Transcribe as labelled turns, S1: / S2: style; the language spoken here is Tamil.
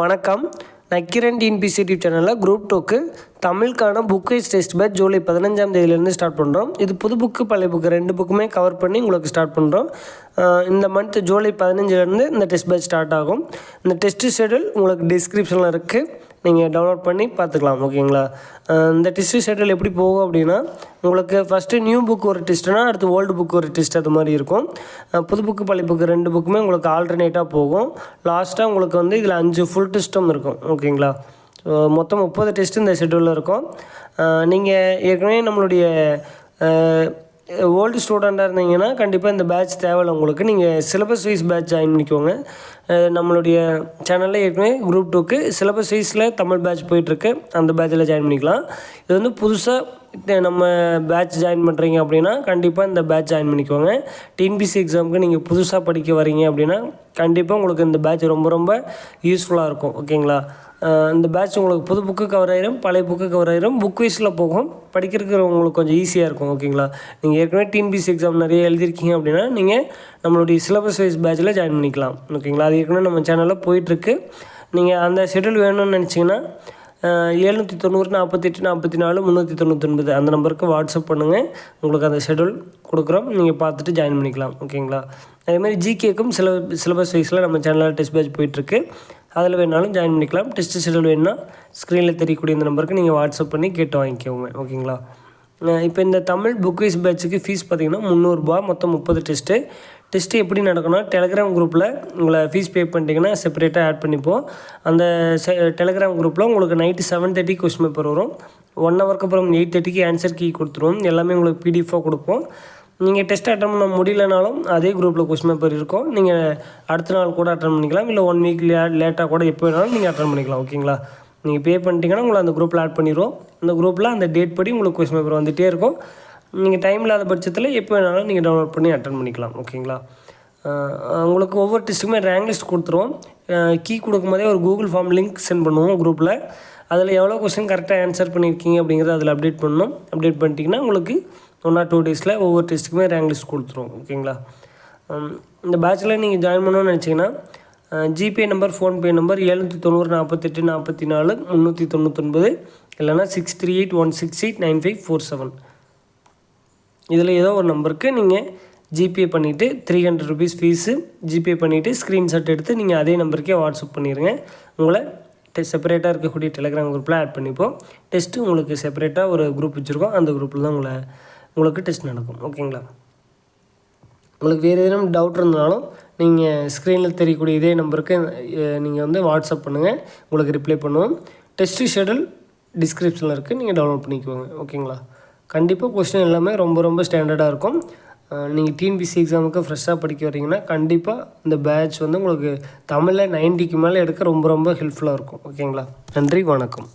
S1: வணக்கம். நக்கிரன் டிஎன்பிசி யூடியூப் சேனலில் குரூப் டூக்கு தமிழுக்கான book wise test batch July பதினஞ்சாம் தேதியிலேருந்து ஸ்டார்ட் பண்ணுறோம் இது புது புக்கு பழைய புக்கு ரெண்டு புக்குமே கவர் பண்ணி உங்களுக்கு ஸ்டார்ட் பண்ணுறோம் இந்த மந்த் ஜூலை பதினஞ்சுலேருந்து இந்த டெஸ்ட் பேட்ச் ஸ்டார்ட் ஆகும். இந்த டெஸ்ட் ஷெடியூல் உங்களுக்கு டிஸ்கிரிப்ஷனில் இருக்குது நீங்கள் டவுன்லோட் பண்ணி பார்த்துக்கலாம் ஓகேங்களா இந்த டிஸ்ட் ஷெட்யூல் எப்படி போகும் அப்படின்னா உங்களுக்கு ஃபஸ்ட்டு நியூ புக் ஒரு டிஸ்ட்னா அடுத்து ஓல்டு புக் ஒரு டெஸ்ட் அது மாதிரி இருக்கும். புது புக்கு பழைய புக்கு ரெண்டு புக்குமே உங்களுக்கு ஆல்டர்னேட்டாக போகும். லாஸ்ட்டாக உங்களுக்கு வந்து இதில் அஞ்சு ஃபுல் டெஸ்ட்டும் இருக்கும் ஓகேங்களா ஸோ மொத்தம் முப்பது டெஸ்ட் இந்த ஷெட்யூலில் இருக்கும். நீங்கள் ஏற்கனவே நம்மளுடைய ஓல்டு ஸ்டூடெண்ட்டாக இருந்தீங்கன்னா கண்டிப்பாக இந்த பேட்ச் தேவையில்ல உங்களுக்கு. நீங்கள் சிலபஸ் வைஸ் பேட்ச் ஜாயின் பண்ணிக்கோங்க. நம்மளுடைய சேனலில் ஏற்கனவே குரூப் டூக்கு சிலபஸ் வைஸில் தமிழ் பேட்ச் போயிட்டுருக்கு. அந்த பேட்சில் ஜாயின் பண்ணிக்கலாம். இது வந்து புதுசாக நம்ம பேட்ச் ஜாயின் பண்ணுறீங்க அப்படின்னா கண்டிப்பாக இந்த பேட்ச் ஜாயின் பண்ணிக்கோங்க. டிஎன்பிசி எக்ஸாமுக்கு நீங்கள் புதுசாக படிக்க வரீங்க அப்படின்னா கண்டிப்பாக உங்களுக்கு இந்த பேட்ச் ரொம்ப ரொம்ப யூஸ்ஃபுல்லாக இருக்கும். ஓகேங்களா இந்த பேட்ச் உங்களுக்கு புது புக்கு கவர் ஆயிரும் பழைய புக்கு கவர் ஆயிரும். புக் வைஸில் போகும். படிக்கிறதுக்கு உங்களுக்கு கொஞ்சம் ஈஸியாக இருக்கும். ஓகேங்களா நீங்கள் ஏற்கனவே டிஎன்பிசி எக்ஸாம் நிறைய எழுதிருக்கீங்க அப்படின்னா நீங்கள் நம்மளுடைய சிலபஸ் வைஸ் பேட்சில் ஜாயின் பண்ணிக்கலாம் ஓகேங்களா அது ஏற்கனவே நம்ம சேனலில் போயிட்டுருக்கு. நீங்கள் அந்த ஷெடியூல் வேணும்னு நினச்சிங்கன்னா எழுநூற்றி தொண்ணூறு நாற்பத்தெட்டு நாற்பத்தி நாலு முந்நூற்றி தொண்ணூற்றி ஒன்பது அந்த நம்பருக்கு வாட்ஸ்அப் பண்ணுங்கள் உங்களுக்கு அந்த ஷெடியூல் கொடுக்குறோம். நீங்கள் பார்த்துட்டு ஜாயின் பண்ணிக்கலாம். ஓகேங்களா அதேமாதிரி ஜிகேக்கும் சில சிலபஸ் வைஸில் நம்ம சேனலில் டெஸ்ட் பேட்ச் போயிட்டுருக்கு. அதில் வேணாலும் ஜாயின் பண்ணிக்கலாம். டெஸ்ட் ஷெடியூல் வேணும்னா ஸ்க்ரீனில் தெரியக்கூடிய இந்த நம்பருக்கு நீங்கள் வாட்ஸ்அப் பண்ணி கேட்டு வாங்கிக்கோங்க. ஓகேங்களா இப்போ இந்த தமிழ் புக் வைஸ் பேட்சுக்கு ஃபீஸ் பார்த்தீங்கன்னா முந்நூறுரூபா மொத்தம் முப்பது டெஸ்ட்டு டெஸ்ட்டு எப்படி நடக்கணும் டெலிகிராம் குரூப்பில் உங்களை ஃபீஸ் பே பண்ணிட்டீங்கன்னா செப்பரேட்டாக ஆட் பண்ணிப்போம். அந்த டெலிகிராம் குரூப்பில் உங்களுக்கு நைட்டு செவன் தேர்ட்டிக்கு கொஸ்டின் பேப்பர் வரும். ஒன் ஹவருக்கு அப்புறம் எயிட் தேர்ட்டிக்கு ஆன்சர் கீ கொடுத்துருவோம் எல்லாமே உங்களுக்கு பிடிஎஃபாக கொடுப்போம். நீங்கள் டெஸ்ட் அட்டன் பண்ண முடியலனாலும் அதே குரூப்பில் கொஸ்டின் பேப்பர் இருக்கும். நீங்கள் அடுத்த நாள் கூட அட்டன் பண்ணிக்கலாம். இல்லை ஒன் வீக் லே லேட்டாக கூட எப்போ வேணாலும் நீங்கள் அட்டன் பண்ணிக்கலாம் ஓகேங்களா நீங்கள் பே பண்ணிட்டீங்கன்னா உங்களை அந்த குரூப்பில் ஆட் பண்ணிடுவோம் அந்த குரூப்பில் அந்த டேட் படி உங்களுக்கு கொஸ்டின் பேப்பர் வந்துகிட்டே இருக்கும். நீங்கள் டைம் இல்லாத பட்சத்தில் எப்போ வேணாலும் நீங்கள் டவுன்லோட் பண்ணி அட்டன் பண்ணிக்கலாம் ஓகேங்களா உங்களுக்கு ஒவ்வொரு டெஸ்ட்டுக்குமே ரேங்க் லிஸ்ட் கொடுத்துருவோம். கீ கொடுக்கும்போதே ஒரு கூகுள் ஃபார்ம் லிங்க் சென்ட் பண்ணுவோம் குரூப்பில் அதில் எவ்வளோ கொஸ்டின் கரெக்டாக ஆன்சர் பண்ணியிருக்கீங்க அப்படிங்கிறத அதில் அப்டேட் பண்ணணும். அப்டேட் பண்ணிட்டீங்கன்னா உங்களுக்கு ஒன் ஆர் டூ டேஸில் ஒவ்வொரு டெஸ்ட்டுக்குமே ரேங்க் லிஸ்ட் கொடுத்துருவோம் ஓகேங்களா இந்த பேட்சில் நீங்கள் ஜாயின் பண்ணணும்னு நினச்சிங்கன்னா ஜிபே நம்பர் ஃபோன்பே நம்பர் எழுநூற்றி தொண்ணூறு நாற்பத்தெட்டு நாற்பத்தி நாலு முந்நூற்றி தொண்ணூத்தொன்பது இல்லைனா six three eight one six eight nine five four seven இதில் ஏதோ ஒரு நம்பருக்கு நீங்கள் ஜிபே பண்ணிவிட்டு three hundred rupees fees GPay பண்ணிவிட்டு ஸ்க்ரீன்ஷாட் எடுத்து நீங்கள் அதே நம்பருக்கே வாட்ஸ்அப் பண்ணிடுங்க உங்களை செப்பரேட்டாக இருக்கக்கூடிய டெலிகிராம் குரூப்பில் ஆட் பண்ணிப்போம். டெஸ்ட்டு உங்களுக்கு செப்பரேட்டாக ஒரு குரூப் வச்சுருக்கோம். அந்த குரூப்பில் தான் உங்களை உங்களுக்கு டெஸ்ட் நடக்கும். ஓகேங்களா உங்களுக்கு வேறு எதுவும் டவுட் இருந்தாலும் நீங்கள் ஸ்க்ரீனில் தெரியக்கூடிய இதே நம்பருக்கு நீங்கள் வந்து வாட்ஸ்அப் பண்ணுங்கள் உங்களுக்கு ரிப்ளை பண்ணுவோம். டெஸ்ட்டு ஷெடியூல் டிஸ்கிரிப்ஷனில் இருக்குது நீங்கள் டவுன்லோட் பண்ணிக்கோங்க. ஓகேங்களா கண்டிப்பாக கொஸ்டின் எல்லாமே ரொம்ப ரொம்ப ஸ்டாண்டர்டாக இருக்கும். நீங்கள் டிஎன்பிசி எக்ஸாமுக்கு ஃப்ரெஷ்ஷாக படிக்க வரீங்கன்னா கண்டிப்பாக இந்த பேட்ச் வந்து உங்களுக்கு தமிழில் நைன்ட்டிக்கு மேலே எடுக்க ரொம்ப ரொம்ப ஹெல்ப்ஃபுல்லாக இருக்கும். ஓகேங்களா நன்றி வணக்கம்.